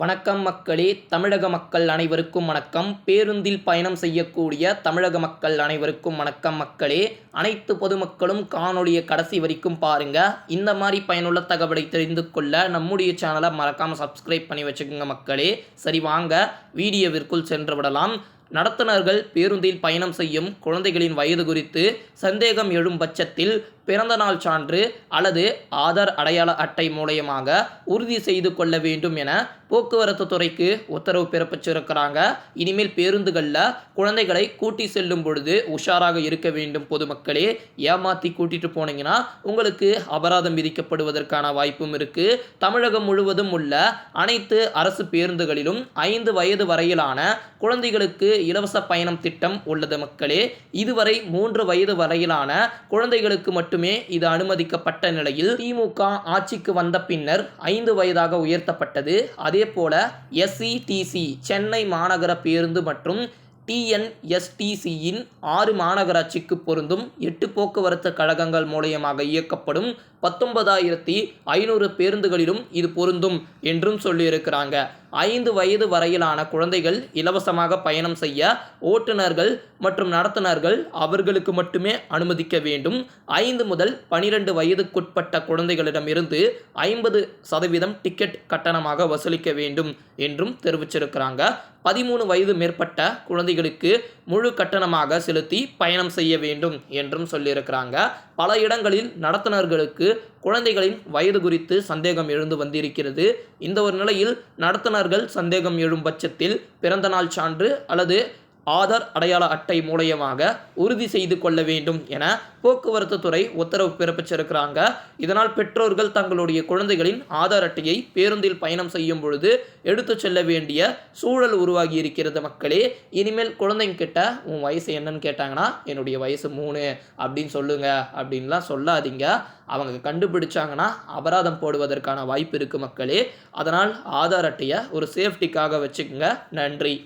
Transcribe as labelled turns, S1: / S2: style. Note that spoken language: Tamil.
S1: வணக்கம் மக்களே தமிழக மக்கள் அனைவருக்கும் வணக்கம். பேருந்தில் பயணம் செய்யக்கூடிய தமிழக மக்கள் அனைவருக்கும் வணக்கம் மக்களே. அனைத்து பொதுமக்களும் காணொலியை கடைசி வரைக்கும் பாருங்க. இந்த மாதிரி பயனுள்ள தகவலை தெரிந்து கொள்ள நம்முடைய சேனலை மறக்காம சப்ஸ்கிரைப் பண்ணி வச்சுக்கோங்க மக்களே. சரி வாங்க. வீடியோவிற்குள் சென்று விடலாம். நடத்துனர்கள் பேருந்தில் பயணம் செய்யும் குழந்தைகளின் வயது குறித்து சந்தேகம் எழும் பட்சத்தில் பிறந்தநாள் சான்று அல்லது ஆதார் அடையாள அட்டை மூலயமாக உறுதி செய்து கொள்ள வேண்டும் என போக்குவரத்து துறைக்கு உத்தரவு பிறப்பிச்சிருக்கிறாங்க இனிமேல் பேருந்துகளில் குழந்தைகளை கூட்டி செல்லும் பொழுது உஷாராக இருக்க வேண்டும் பொதுமக்களே. ஏமாற்றி கூட்டிட்டு போனீங்கன்னா உங்களுக்கு அபராதம் விதிக்கப்படுவதற்கான வாய்ப்பும் இருக்கு. தமிழகம் முழுவதும் உள்ள அனைத்து அரசு பேருந்துகளிலும் ஐந்து வயது வரையிலான குழந்தைகளுக்கு இலவச பயணம் திட்டம் உள்ளது மக்களே. இதுவரை மூன்று வயது வரையிலான குழந்தைகளுக்கு மட்டுமே இது அனுமதிக்கப்பட்ட நிலையில் திமுக ஆட்சிக்கு வந்த பின்னர் ஐந்து வயதாக உயர்த்தப்பட்டது. அதே போல எஸ்இடிசி சென்னை மாநகர பேருந்து மற்றும் டிஎன்எஸ்டிசியின் ஆறு மாநகராட்சிக்கு பொருந்தும் எட்டு போக்குவரத்து கழகங்கள் மூலயமாக இயக்கப்படும் பத்தொன்பதாயிரத்தி ஐநூறு பேருந்துகளிலும் இது பொருந்தும் என்றும் சொல்லியிருக்கிறாங்க. ஐந்து வயது வரையிலான குழந்தைகள் இலவசமாக பயணம் செய்ய ஓட்டுநர்கள் மற்றும் நடத்துனர்கள் அவர்களுக்கு மட்டுமே அனுமதிக்க வேண்டும். ஐந்து முதல் பனிரெண்டு வயதுக்குட்பட்ட குழந்தைகளிடமிருந்து ஐம்பது சதவீதம் டிக்கெட் கட்டணமாக வசூலிக்க வேண்டும் என்றும் தெரிவிச்சிருக்கிறாங்க. பதிமூணு வயது மேற்பட்ட குழந்தைகளுக்கு முழு கட்டணமாக செலுத்தி பயணம் செய்ய வேண்டும் என்றும் சொல்லியிருக்கிறாங்க. பல இடங்களில் நடத்துனர்களுக்கு குழந்தைகளின் வயது குறித்து சந்தேகம் எழுந்து வந்திருக்கிறது. இந்த ஒரு நிலையில் நடத்துனர்கள் சந்தேகம் எழும் பட்சத்தில் பிறந்தநாள் சான்று அல்லது ஆதார் அடையாள அட்டை மூலயமாக உறுதி செய்து கொள்ள வேண்டும் என போக்குவரத்து துறை உத்தரவு பிறப்பிச்சிருக்கிறாங்க. இதனால் பெற்றோர்கள் தங்களுடைய குழந்தைகளின் ஆதார் அட்டையை பேருந்தில் பயணம் செய்யும் பொழுது எடுத்து செல்ல வேண்டிய சூழல் உருவாகி இருக்கிறது மக்களே. இனிமேல் குழந்தைங்க கிட்ட உன் வயசு என்னன்னு கேட்டாங்கன்னா என்னுடைய வயசு மூணு அப்படின்னு சொல்லுங்க. அப்படின்லாம் சொல்லாதீங்க. அவங்க கண்டுபிடிச்சாங்கன்னா அபராதம் போடுவதற்கான வாய்ப்பு இருக்குது மக்களே. அதனால் ஆதார் அட்டையை ஒரு சேஃப்டிக்காக வச்சுக்கோங்க. நன்றி.